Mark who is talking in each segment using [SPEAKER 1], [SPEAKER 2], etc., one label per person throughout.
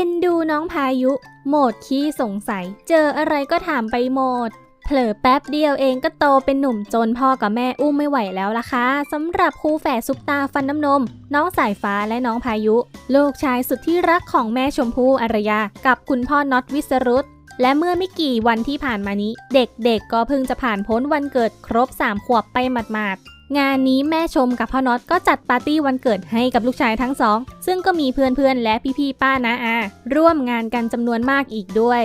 [SPEAKER 1] อ็นดูน้องพายุ โหมดขี้สงสัย เจออะไรก็ถามไปหมด เผลอแป๊บเดียวเองก็โตเป็นหนุ่มจนพ่อกับแม่อุ้มไม่ไหวแล้วล่ะค่ะสำหรับคู่แฝดซุปตาฟันน้ำนม น้องสายฟ้าและน้องพายุ ลูกชายสุดที่รักของแม่ชมพู่อารยา กับคุณพ่อน็อตวิสรุตและเมื่อไม่กี่วันที่ผ่านมานี้ เด็กๆก็เพิ่งจะผ่านพ้นวันเกิดครบ 3 ขวบไปหมาดๆ งานนี้แม่ชมกับพ่อน็อตก็จัดปาร์ตี้วันเกิดให้กับลูกชายทั้งสอง ซึ่งก็มีเพื่อนๆ และพี่ๆ ป้านาอาร่วมงานกันจำนวนมากอีกด้วย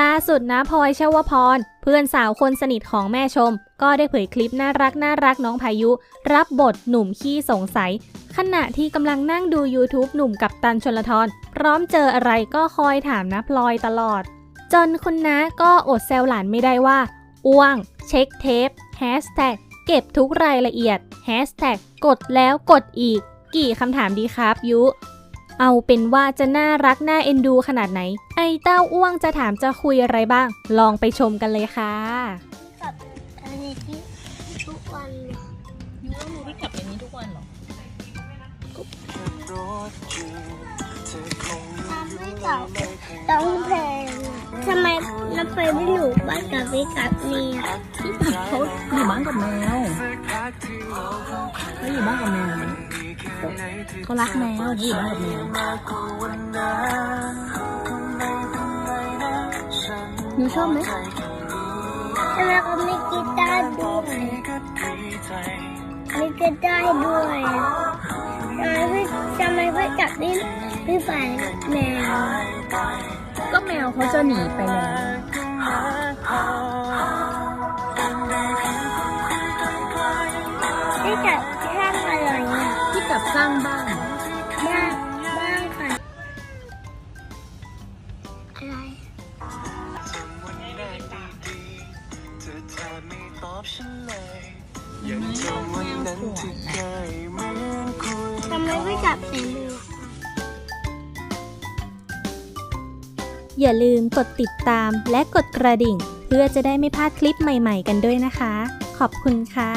[SPEAKER 1] ล่าสุดนะพลอยเชวพร เพื่อนสาวคนสนิทของแม่ชม ก็ได้เผยคลิปน่ารักน่ารักน้องพายุ รับบทหนุ่มขี้สงสัย ขณะที่กำลังนั่งดู YouTube หนุ่มกับตันชนลทรพร้อมเจออะไรก็คอยถามนะพลอยตลอด จนคุณน้าก็อดแซวหลานไม่ได้ว่าอ้วง เช็คเทปแฮชแท็ก เก็บทุกรายละเอียดแฮชแท็กกดแล้วกดอีก กี่คำถามดีครับยุ เอาเป็นว่าจะน่ารักน่าเอ็นดูขนาดไหน ไอ้เต้าอ้วงจะถามจะคุยอะไรบ้าง ลองไปชมกันเลยค่ะ
[SPEAKER 2] กับอันนี้ที่ทุกวันเลย
[SPEAKER 3] ยูว่ามูพี่กลับอย่างนี้ทุกวันเหรอ
[SPEAKER 2] ทำไม่ตอบต้องเพลงทำไมเราไปไม่อยู่บ้านกับพี่กับเนี่ย
[SPEAKER 3] พี่กลับเขา อยู่บ้านกับแมวเขาอยู่บ้านกับแมวเขารักแมวเขาอยู่บ้านกับแมวยูชอบไหม
[SPEAKER 2] แล้วก็มีกีตาร์ด้วยมีกีตาร์ด้วยทำไมพี่ทำไมพี่จับนี่พี่ฝ่ายแมว
[SPEAKER 3] ก็แมวเขาจะหนีไปแล้ว
[SPEAKER 2] พี่จับข้างอะไรเนี่ย
[SPEAKER 3] พี่กับสร้างบ้าน
[SPEAKER 2] บ้างบ้างค่ะอะไร
[SPEAKER 4] ยังจำวันนั้นที่เคยเหมือนคุย
[SPEAKER 2] ทำไม่จับเสียงดู
[SPEAKER 1] อย่าลืมกดติดตามและกดกระดิ่ง เพื่อจะได้ไม่พลาดคลิปใหม่ๆกันด้วยนะคะ ขอบคุณค่ะ